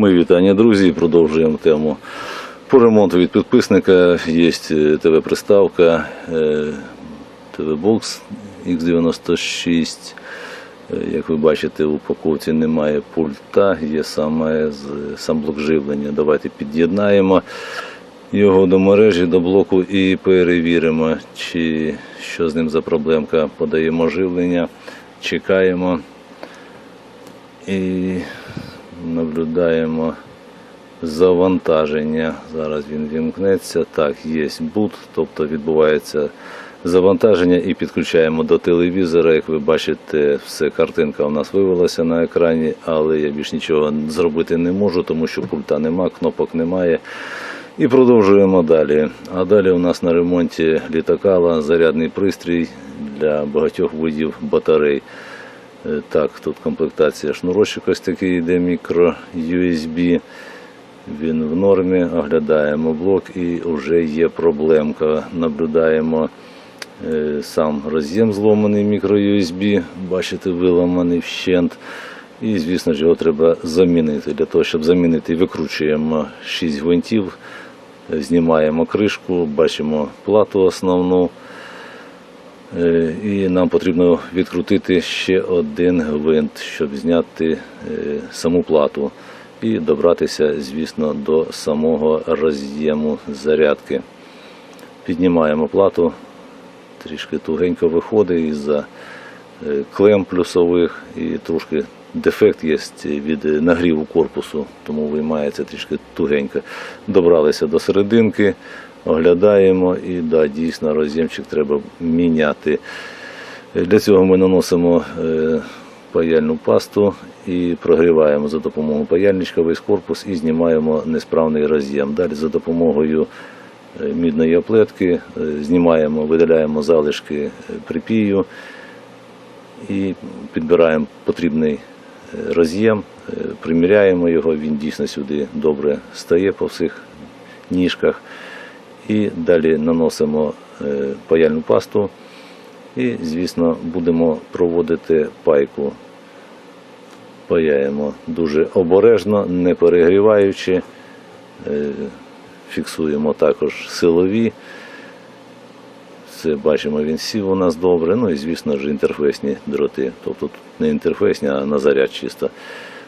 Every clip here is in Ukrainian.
Ми вітання, друзі. Продовжуємо тему по ремонту від підписника. Є ТВ-приставка, ТВ-бокс X96. Е, Як ви бачите, в упаковці немає пульта, є саме сам блок живлення. Давайте під'єднаємо його до мережі, до блоку і перевіримо, чи що з ним за проблемка. Подаємо живлення, чекаємо і наблюдаємо завантаження. Зараз він вімкнеться. Так, є бут, тобто відбувається завантаження і підключаємо до телевізора. Як ви бачите, все картинка у нас вивелася на екрані, але я більш нічого зробити не можу, тому що пульта нема, кнопок немає. І продовжуємо далі. А далі у нас на ремонті літакала зарядний пристрій для багатьох видів батарей. Е, Так, тут комплектація шнурочок ось такий йде мікро USB. Він в нормі, оглядаємо блок і вже є проблемка. Наблюдаємо е, сам роз'єм зломаний мікро USB, бачите, виламаний вщент. І, звісно ж, його треба замінити. Для того, щоб замінити, викручуємо 6 гвинтів, знімаємо кришку, бачимо плату основну. Е, І нам потрібно відкрутити ще один гвинт, щоб зняти е, саму плату і добратися, звісно, до самого роз'єму зарядки. Піднімаємо плату, трішки тугенько виходить із-за е, клем плюсових і трошки дефект є від нагріву корпусу, тому виймається трішки тугенько. Добралися до серединки, оглядаємо і да, дійсно роз'ємчик треба міняти. Для цього ми наносимо е, паяльну пасту і прогріваємо за допомогою паяльничка весь корпус і знімаємо несправний роз'єм. Далі за допомогою е, мідної оплетки е, знімаємо, видаляємо залишки припію і підбираємо потрібний роз'єм, е, приміряємо його, він дійсно сюди добре стає по всіх ніжках. І далі наносимо е, паяльну пасту і, звісно, будемо проводити пайку. Паяємо дуже обережно, не перегріваючи. Е, Фіксуємо також силові. Це бачимо, він сів у нас добре. Ну і звісно ж інтерфейсні дроти. Тобто не інтерфейсні, а на заряд чисто.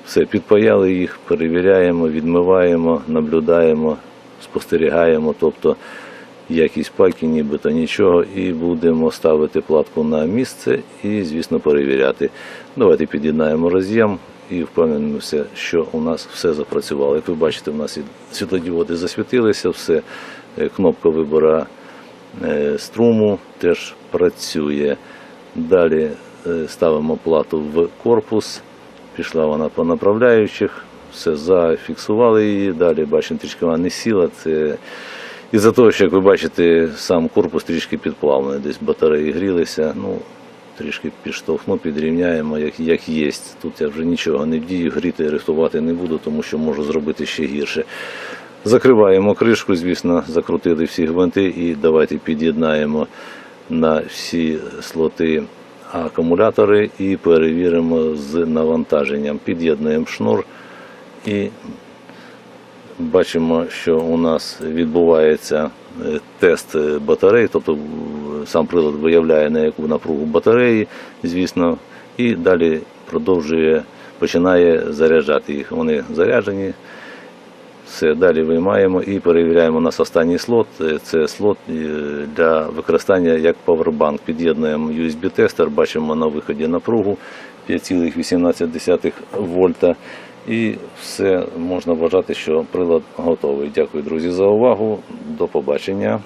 Все, підпаяли їх, перевіряємо, відмиваємо, наблюдаємо, спостерігаємо. Тобто якість пайки, нібито нічого, і будемо ставити платку на місце і, звісно, перевіряти. Давайте під'єднаємо роз'єм і впевнимося, що у нас все запрацювало. Як ви бачите, у нас і засвітилися, все, Е, кнопка вибору е, струму теж працює. Далі е, ставимо плату в корпус, пішла вона по направляючих, все зафіксували її. Далі бачимо, трішки вона не сіла. Це із-за того, що, як ви бачите, сам корпус трішки підплавлений, десь батареї грілися. Ну, трішки підштовхну, підрівняємо, як, як є. Тут я вже нічого не вдію, гріти, рихтувати не буду, тому що можу зробити ще гірше. Закриваємо кришку, звісно, закрутили всі гвинти і давайте під'єднаємо на всі слоти акумулятори і перевіримо з навантаженням. Під'єднуємо шнур і бачимо, що у нас відбувається е, тест батарей, тобто е, сам прилад виявляє на яку напругу батареї, звісно, і далі продовжує, починає заряджати їх. Вони заряджені. Все, далі виймаємо і перевіряємо у нас останній слот. Е, Це слот е, для використання як павербанк. Під'єднуємо USB-тестер, бачимо на виході напругу 5,18 вольта. І все можна вважати, що прилад готовий. Дякую, друзі, за увагу. До побачення.